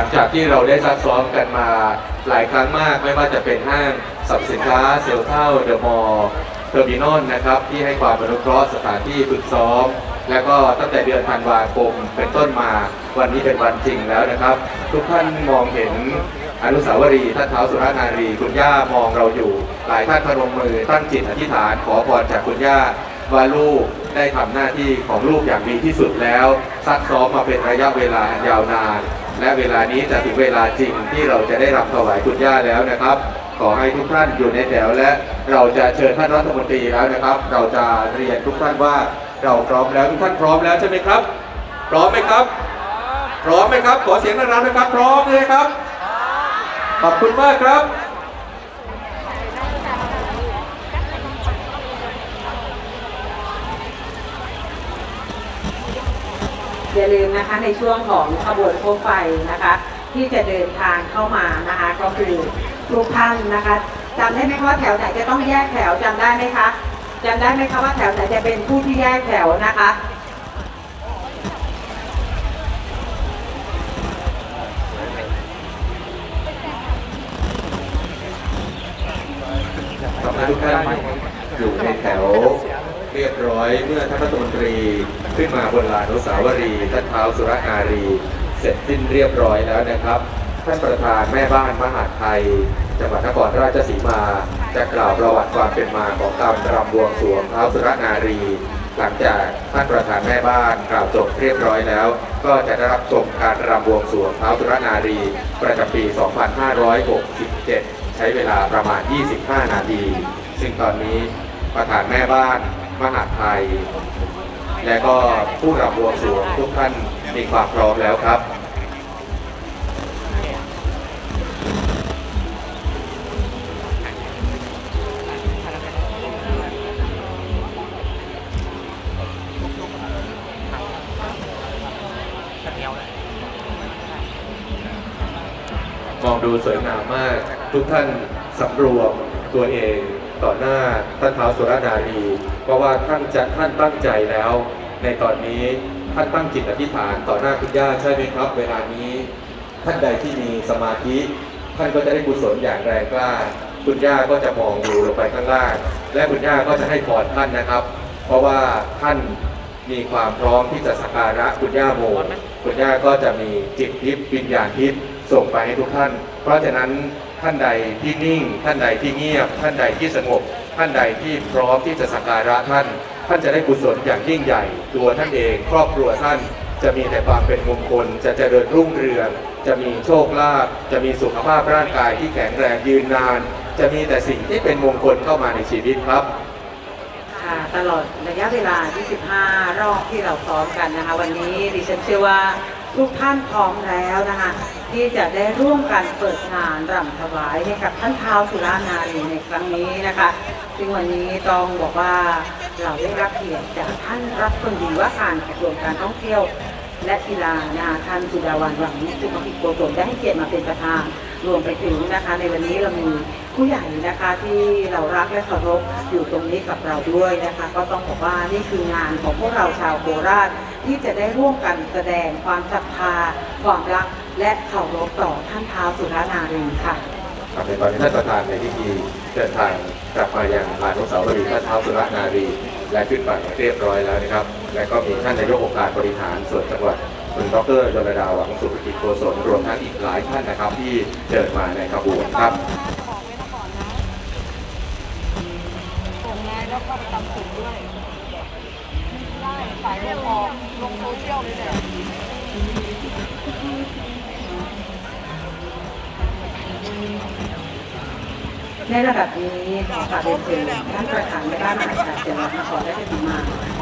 ลังจากที่เราได้ซักซ้อมกันมาหลายครั้งมากไม่ว่าจะเป็นห้างสรรพสินค้าเซลเท่าเดอะมอลล์เทอร์มินอลนะครับ ที่ให้ความอนุเคราะห์สถานที่ฝึกซ้อม แล้วก็ตั้งแต่เดือนธันวาคมเป็นต้นมาวันนี้เป็นวันจริงแล้วนะครับ ทุกท่านมองเห็นอนุสาวรีย์ท่านเท้าวสุรนารี คุณย่ามองเราอยู่ หลายท่านพนมมือตั้งจิตอธิษฐานขอพรจากคุณย่าว่าลูกได้ทำหน้าที่ของลูกอย่างดีที่สุดแล้วซักซ้อมมาเป็นระยะเวลาอันยาวนาน และเวลานี้จะถึงเวลาจริงที่เราจะได้รับถวายคุณย่าแล้วนะครับ ขอให้ทุกท่านอยู่ในแถวและเราจะเชิญท่านรัฐมนตรีแล้วนะครับ เราจะเรียนทุกท่านว่าเราพร้อมแล้วทุกท่านพร้อมแล้วใช่ไหมครับ พร้อมไหมครับ พร้อมไหมครับ ขอเสียงดังๆนะครับ พร้อมเลยครับ ขอบคุณมากครับ อย่าลืมนะคะในช่วงของขบวนโคมไฟนะคะ ที่จะเดินทางเข้ามานะคะ ก็คือทุกท่านนะคะจำได้ไหมคะว่าแถวไหนจะต้องแยกแถวจำได้ไหมคะจำได้ไหมคะว่าแถวไหนจะเป็นผู้ที่แยกแถวนะคะขอบคุณทุกท่านอยู่ในแถวเรียบร้อยเมื่อท่านรัฐมนตรี ขึ้นมาบนลานอนุสาวรีย์ท่านเท้าวสุรนารี เสร็จสิ้นเรียบร้อยแล้วนะครับ ท่านประธานแม่บ้านมหาดไทย จังหวัดนครราชสีมา จะกล่าวประวัติความเป็นมาของการรำบวงสรวงเท้าวสุรนารี หลังจากท่านประธานแม่บ้านกล่าวจบเรียบร้อยแล้ว ก็จะได้รับชมการรำบวงสรวงเท้าวสุรนารี ประจำปี 2567 ใช้เวลาประมาณ 25 นาที ซึ่งตอนนี้ประธานแม่บ้านมหาดไทย และก็ผู้รำบวงสรวงทุกท่านมีความพร้อมแล้วครับมองดูสวยงามมาก ทุกท่านสำรวมตัวเอง ต่อหน้าท่านเท้าวสุรนารี เพราะว่าท่านจะท่านตั้งใจแล้ว ในตอนนี้ท่านตั้งจิตอธิษฐานต่อหน้าคุณย่าใช่ไหมครับ เวลานี้ท่านใดที่มีสมาธิ ท่านก็จะได้กุศลอย่างแรงกล้า คุณย่าก็จะมองดูลงไปข้างล่าง และคุณย่าก็จะให้พรท่านนะครับ เพราะว่าท่านมีความพร้อมที่จะสักการะคุณย่าโม คุณย่าก็จะมีจิตทิพย์วิญญาณทิพย์ส่งไปให้ทุกท่าน เพราะฉะนั้น ท่านใดที่นิ่ง ท่านใดที่เงียบ ท่านใดที่สงบ ท่านใดที่พร้อมที่จะสักการะท่าน ท่านจะได้กุศลอย่างยิ่งใหญ่ ตัวท่านเอง ครอบครัวท่านจะมีแต่ความเป็นมงคล จะเจริญรุ่งเรือง จะมีโชคลาภ จะมีสุขภาพร่างกายที่แข็งแรงยืนนาน จะมีแต่สิ่งที่เป็นมงคลเข้ามาในชีวิตครับค่ะตลอดระยะเวลา 25 รอบที่เราซ้อมกันนะคะ วันนี้ดิฉันเชื่อว่าทุกท่านพร้อมแล้วนะคะ ที่จะได้ร่วมกันเปิดงานรำถวายให้กับท่านท้าวสุรานารีในครั้งนี้นะคะซึ่งวันนี้ต้องบอกว่าเราได้รับเกียรติจากท่านรัฐมนตรีว่าการกระทรวงการท่องเที่ยวและกีฬานะคะท่านสุดาวันหวังสุขภิโกศลได้ให้เกียรติมาเป็นประธานรวมไปถึงนะคะ ในวันนี้เรามีผู้ใหญ่นะคะที่เรารักและเคารพอยู่ตรงนี้กับเราด้วยนะคะ ก็ต้องบอกว่านี่คืองานของพวกเราชาวโคราชที่จะได้ร่วมกันแสดงความศรัทธาความรัก และเคารพต่อท่านท้าวสุรนารีค่ะครับในตอนนี้ท่านประธานในพิธีเดินทางกลับมายังลานอนุสาวรีย์ท่านเท้าวสุรนารี และขึ้นฝั่งเรียบร้อยแล้วนะครับ และก็มีท่านนายกองค์การบริหารส่วนจังหวัดคุณดรยนดาหวังสุขกิจโกศลรวมทั้งอีกหลายท่านนะครับที่เดินมาในขบวนครับส่งไงแล้วก็ไปทำกลุ่มด้วยได้สายลงออกลงโซเชียลเลยเนี่ย ในระดับนี้ขอกราบเรียนเชิญท่านประธานในบ้านมหาชัยจังหวัดนครราชสีมา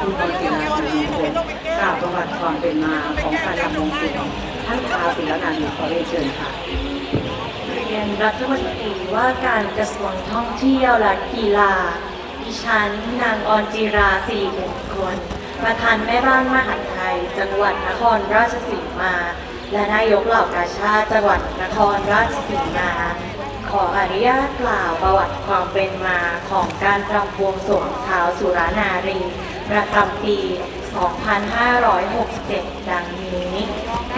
คุณกรศิลาสุนีพงศ์กล่าวประวัติความเป็นมาของการรำวงสรวงท่านท้าศิลนารีขอเรียนเชิญค่ะเรียนรัฐมนตรีว่าการกระทรวงท่องเที่ยวและกีฬาดิฉันนางออนจีราสีมงคลประธานแม่บ้านมหาดไทย จังหวัดนครราชสีมา และนายกเหล่ากาชาติจังหวัดนครราชสีมา ขออนุญาตกล่าวประวัติความเป็นมาของการรำบวงสรวงเท้าวสุรานารี ประจำปี 2567 ดังนี้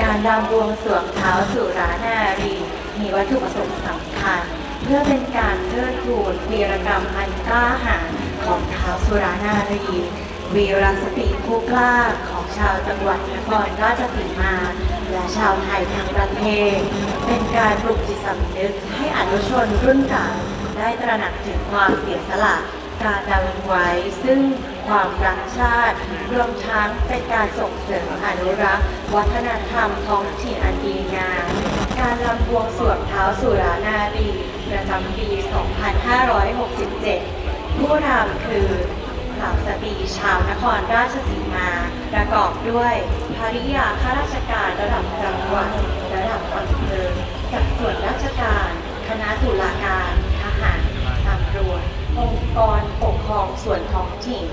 การรำบวงสรวงเท้าสุรานารี มีวัตถุประสงค์สำคัญ เพื่อเป็นการเทิดทูนวีรกรรมอันกล้าหาญของเท้าสุรานารี วีรสตรีผู้กล้าของชาวจังหวัดนครราชสีมา และชาวไทยทั้งประเทศ เป็นการปลุกจิตสำนึกให้อนุชนรุ่นเก่าได้ตระหนักถึงความเสียสละการดำรงไว้ ซึ่งความรักชาติรวมทั้งเป็นการส่งเสริมอนุรักษ์ วัฒนธรรมท้องถิ่นอันดีงามการรำบวงสวงเท้าสุรานารีประจำปี 2567 ผู้รำคือ เหล่าสตรีชาวนครราชสีมา ประกอบด้วยภริยาข้าราชการระดับจังหวัดระดับอำเภอจากส่วนราชการ คณะตุลาการทหารตำรวจองค์กรปกครองส่วนท้องถิ่น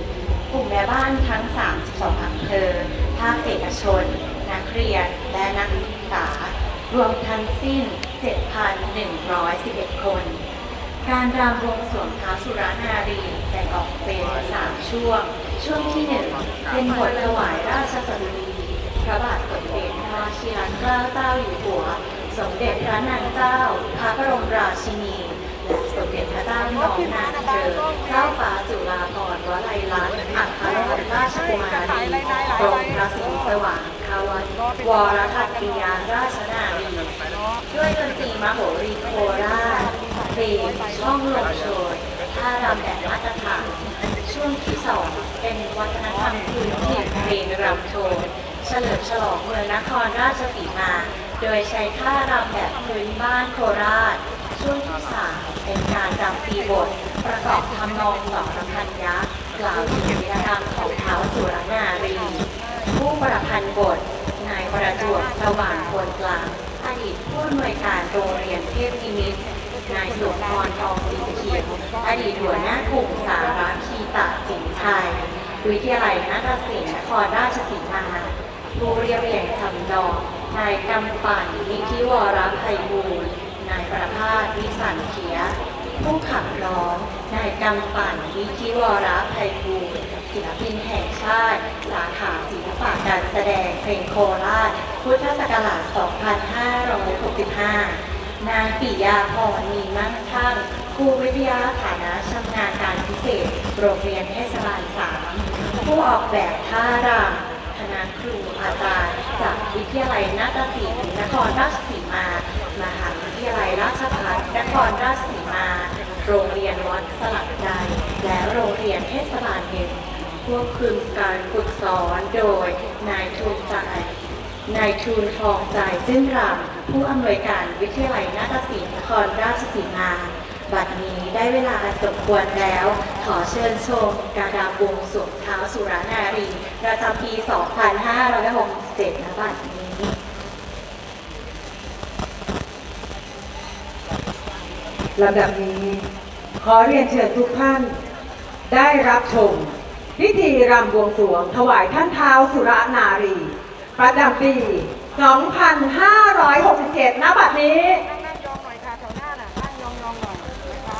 กลุ่มแม่บ้านทั้ง 32อำเภอภาคเอกชน นักเรียนและนักศึกษารวมทั้งสิ้น 7,111 คน การรำวงสวงท้าสุรานารีแบ่งออกเป็น3ช่วง ช่วงที่หนึ่งเป็นบทถวายราชสดุดีพระบาทสมเด็จพระวชิรเกล้าเจ้าอยู่หัว สมเด็จพระนางเจ้า พระบรมราชินี และสมเด็จพระเจ้าน้องนาเธอเจ้าฟ้าจุฬาภรณ์วลัยลักษณ์อัครราชกุมารีกรมพระศรีสว่างคาวัตวรทัตติยาราชนารีด้วยดนตรีมโหรีโคราช เพลงช่องลมโชยท่ารำแบบมาตรฐานช่วงที่สองเป็นวัฒนธรรมพื้นถิ่นเพลงรำโชยเฉลิมฉลองเมืองนครราชสีมา โดยใช้ท่ารำแบบพื้นบ้านโคราช ช่วงที่สามเป็นการรำตีบท ประกอบทำนองสองรำพันยักษ์กล่าวถึงวีรกรรมของเท้าวสุรนารี ผู้ประพันธ์บท นายประจวบสว่างควรกลางอดีตผู้อำนวยการโรงเรียนเทพนิมิตร นายสุพรทองสีเขียวอดีตหัวหน้ากลุ่มสาราคีตะสินไทย วิทยาลัยนาฏศิลป์นครราชสีมาผู้เรียบเรียงจำลองนายกำปั่นนิธิวรไพบูลนายประภาสวิสันเทีย ผู้ขับร้อง นายกำปั่นวิธิวรไพบูลศิลปินแห่งชาติ สาขาศิลปะการแสดงเพลงโคราช พุทธศักราช 2565 นางปิยาพรมีมั่งคั่งครูวิทยาฐานะชำนาญการพิเศษ โรงเรียนเทศบาล3ผู้ออกแบบท่ารำคณะครูอาจารย์จากวิทยาลัยนาฏศิลป์นครราชสีมา มหาวิทยาลัยราชภัฏนครราชสีมา โรงเรียนวัดสลักใดและโรงเรียนเทศบาลหนึ่งควบคุมการฝึกสอนโดยนายทุนใจ นายทูลทองใจซึ่งรำผู้อำนวยการวิทยาลัยนาฏศิลป์นครราชสีมา บัดนี้ได้เวลาสมควรแล้ว ขอเชิญชมการรำบวงสวงเท้าวสุรนารีประจำปี 2567ณบัดนี้ลำดับนี้ ขอเรียนเชิญทุกท่าน ได้รับชม พิธีรำบวงสวงถวายท่านเท้าวสุรนารี ประจำปี 2567ณบัดนี้นั่งยองหน่อยค่ะแถวหน้าน่ะนั่งยองยองหน่อยนะคะ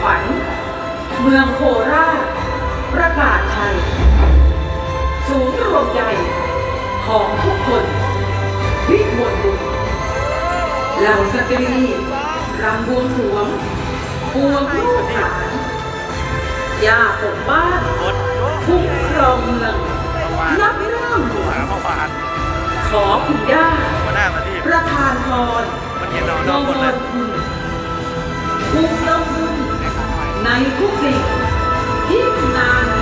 ขวัญ เมืองโคราช ประกาศไทยศูนย์รวมใจของทุกคนวิมลบุญเหล่าสตรีรำบวงสรวงบวงลูกหลานย่าปกบ้านคุ้มครองเมืองนับเรื่องหลวงเมื่อวานขอคุณย่ามาหน้ามาที่ประทานพรมันเย็นนอนนนอนอหมดเลยคุณภูมิลำบุญ ในทุกสิ่งที่นาน